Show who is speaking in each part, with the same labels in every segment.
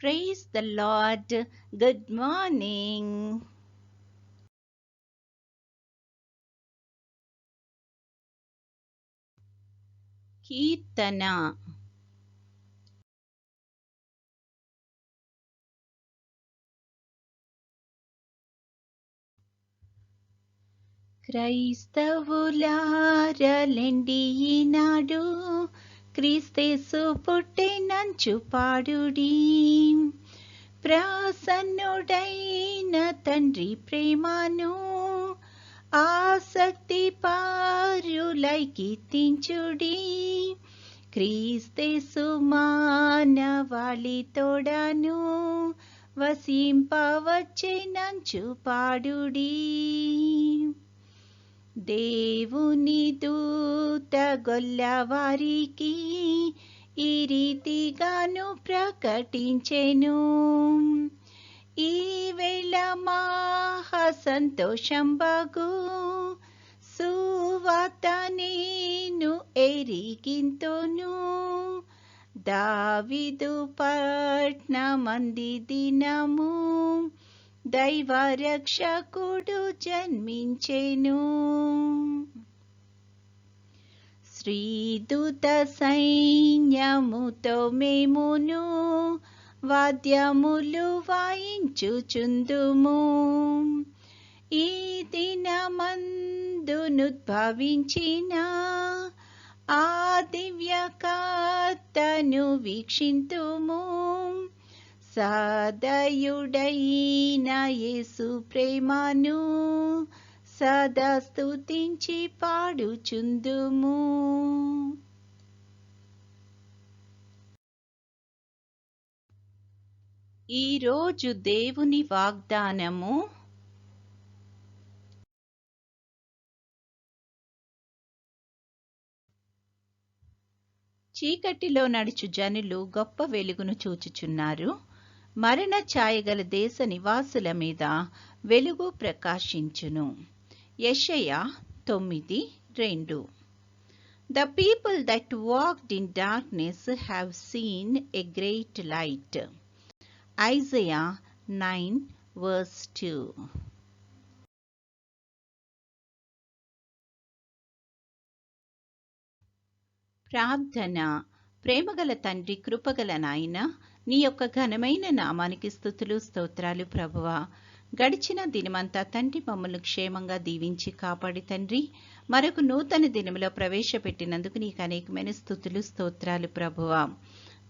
Speaker 1: Praise the Lord. Good morning. కీర్తన క్రైస్తవులారలెండి ఈనాడు క్రీస్తేసు పుట్టినంచు పాడుడి. ప్రసన్నుడైన తండ్రి ప్రేమను ఆసక్తి పారులై కీర్తించుడి క్రీస్తేసు మానవాళి తోడను వసింపవచ్చినంచు పాడుడీ. దేవుని దూత గొల్లవారికి ఈ రీతిగాను ప్రకటించెను. ఈ వేళ మహా సంతోషం బగు సువాత నేను ఎరిగింతును. దావిదు పట్నమంది దినము దైవ రక్షకుడు జన్మించెను శ్రీదూత సైన్యముతో మేమును వాద్యములు వాయించుచుందుము. ఈ దినమందునుద్భవించిన ఆ దివ్యకర్తను వీక్షింతుము. సదయుడైన యేసు ప్రేమను సదా స్తుతించి పాడుచుందుము. ఈరోజు దేవుని వాగ్దానము చీకటిలో నడుచు జనులు గొప్ప వెలుగును చూచుచున్నారు. మరణ ఛాయగల దేశ నివాసుల మీద వెలుగు ప్రకాశించును. యషయ తొమ్మిది రెండు. The people that walked in darkness have seen a great light Isaiah nine verse two ప్రార్థన ప్రేమగల తండ్రి కృపగల నాయన నీ యొక్క ఘనమైన నామానికి స్థుతులు స్తోత్రాలు ప్రభువా. గడిచిన దినమంతా తండ్రి మమ్మల్ని క్షేమంగా దీవించి కాపాడి తండ్రి. మరొక నూతన దినములో ప్రవేశపెట్టినందుకు నీకు అనేకమైన స్థుతులు స్తోత్రాలు ప్రభువా.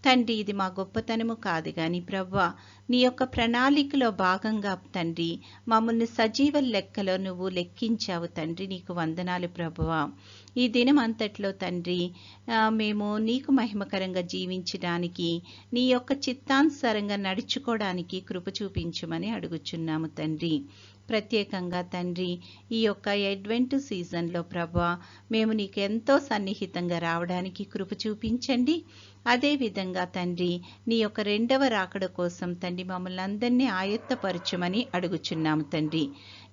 Speaker 1: తండ్రి ఇది మా గొప్పతనము కాదు గాని ప్రవ్వా నీ యొక్క ప్రణాళికలో భాగంగా తండ్రి మమ్మల్ని సజీవ లెక్కలో నువ్వు లెక్కించావు తండ్రి నీకు వందనాలు ప్రభువా ఈ దినం అంతట్లో తండ్రి మేము నీకు మహిమకరంగా జీవించడానికి నీ యొక్క చిత్తానుసారంగా నడుచుకోవడానికి కృప చూపించమని అడుగుచున్నాము తండ్రి. ప్రత్యేకంగా తండ్రి ఈ యొక్క అడ్వెంట్ సీజన్లో ప్రభా మేము నీకు ఎంతో సన్నిహితంగా రావడానికి కృప చూపించండి. అదేవిధంగా తండ్రి నీ యొక్క రెండవ రాకడ కోసం తండ్రి మమ్మల్ని అందరినీ ఆయత్తపరచమని అడుగుచున్నాము తండ్రి.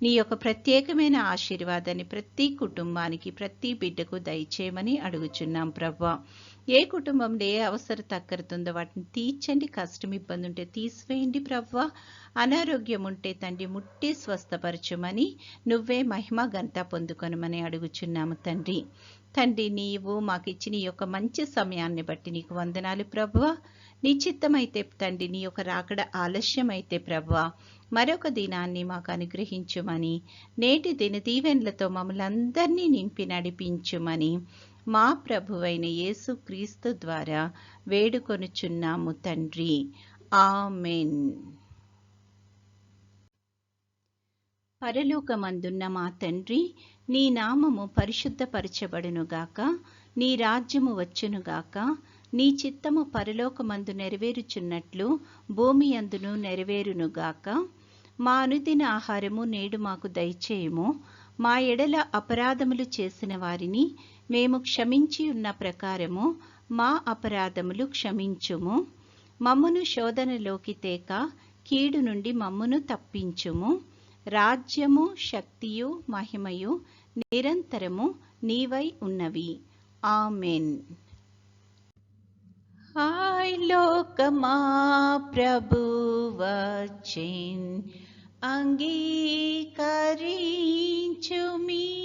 Speaker 1: నీ యొక్క ప్రత్యేకమైన ఆశీర్వాదాన్ని ప్రతి కుటుంబానికి ప్రతి బిడ్డకు దయచేయమని అడుగుచున్నాం ప్రభా. ఏ కుటుంబంలో ఏ అవసరం తక్కరుతుందో వాటిని తీర్చండి. కష్టం ఇబ్బంది ఉంటే తీసివేయండి ప్రవ్వా. అనారోగ్యం ఉంటే తండ్రి ముట్టి స్వస్థపరచుమని నువ్వే మహిమ గంత పొందుకొనమని అడుగుచున్నాము తండ్రి. తండ్రి నీవు మాకు ఇచ్చిన ఈ యొక్క మంచి సమయాన్ని బట్టి నీకు వందనాలు ప్రభువ నీ చిత్తమైతే తండ్రి నీ యొక్క రాకడ ఆలస్యమైతే ప్రభువ మరొక దినాన్ని మాకు అనుగ్రహించుమని నేటి దిన దీవెన్లతో మమ్మల్ని అందరినీ నింపి నడిపించుమని మా ప్రభువైన యేసు క్రీస్తు ద్వారా వేడుకొనుచున్నాము తండ్రి. ఆమెన్. పరలోకమందున్న మా తండ్రి నీ నామము పరిశుద్ధపరచబడునుగాక నీ రాజ్యము వచ్చునుగాక నీ చిత్తము పరలోకమందు నెరవేరుచున్నట్లు భూమి అందును నెరవేరునుగాక మా అనుదిన ఆహారము నేడు మాకు దయచేయము. మా ఎడల అపరాధములు చేసిన వారిని మేము క్షమించి ఉన్న ప్రకారము మా అపరాధములు క్షమించుము. మమ్మును శోధనలోకి తేక కీడు నుండి మమ్మును తప్పించుము. రాజ్యము శక్తియు మహిమయు నిరంతరము నీవై ఉన్నవి. ఆమెన్. హాయ్ లోకమా ప్రభు వచ్చిన్ అంగీకరించుమీ.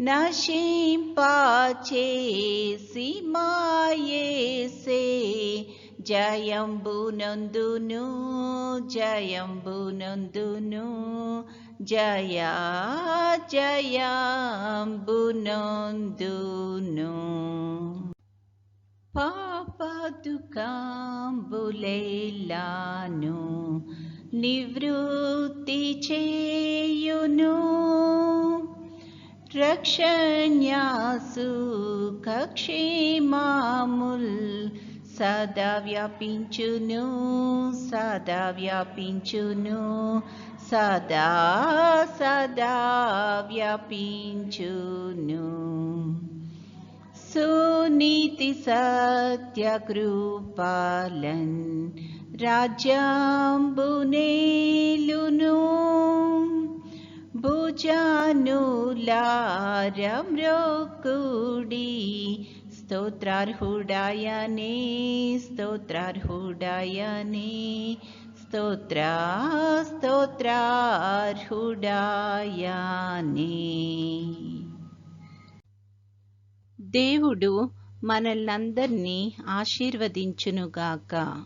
Speaker 1: నశింపాచేసి మాయేసే జయంబునందును జయంబునందును జయ జయంబునందును. పాపదుకాంబులేలాను నివృత్తి చేయును. रक्षण्या सु कक्षे मामुल् सदा व्यापिञ्चुनु सदा व्यापिञ्चुनु सदा सदा व्यापिञ्चुनु। सुनीतिसत्यकृपालन् राज्याम्बुने लुनु భుజానులారమ్రోకుడి. స్తోత్రార్హుడాయనే స్తోత్రార్హుడాయనే. స్తోత్ర స్తోత్రార్హుడాయనే. దేవుడు మనల్నందరినీ ఆశీర్వదించునుగాక.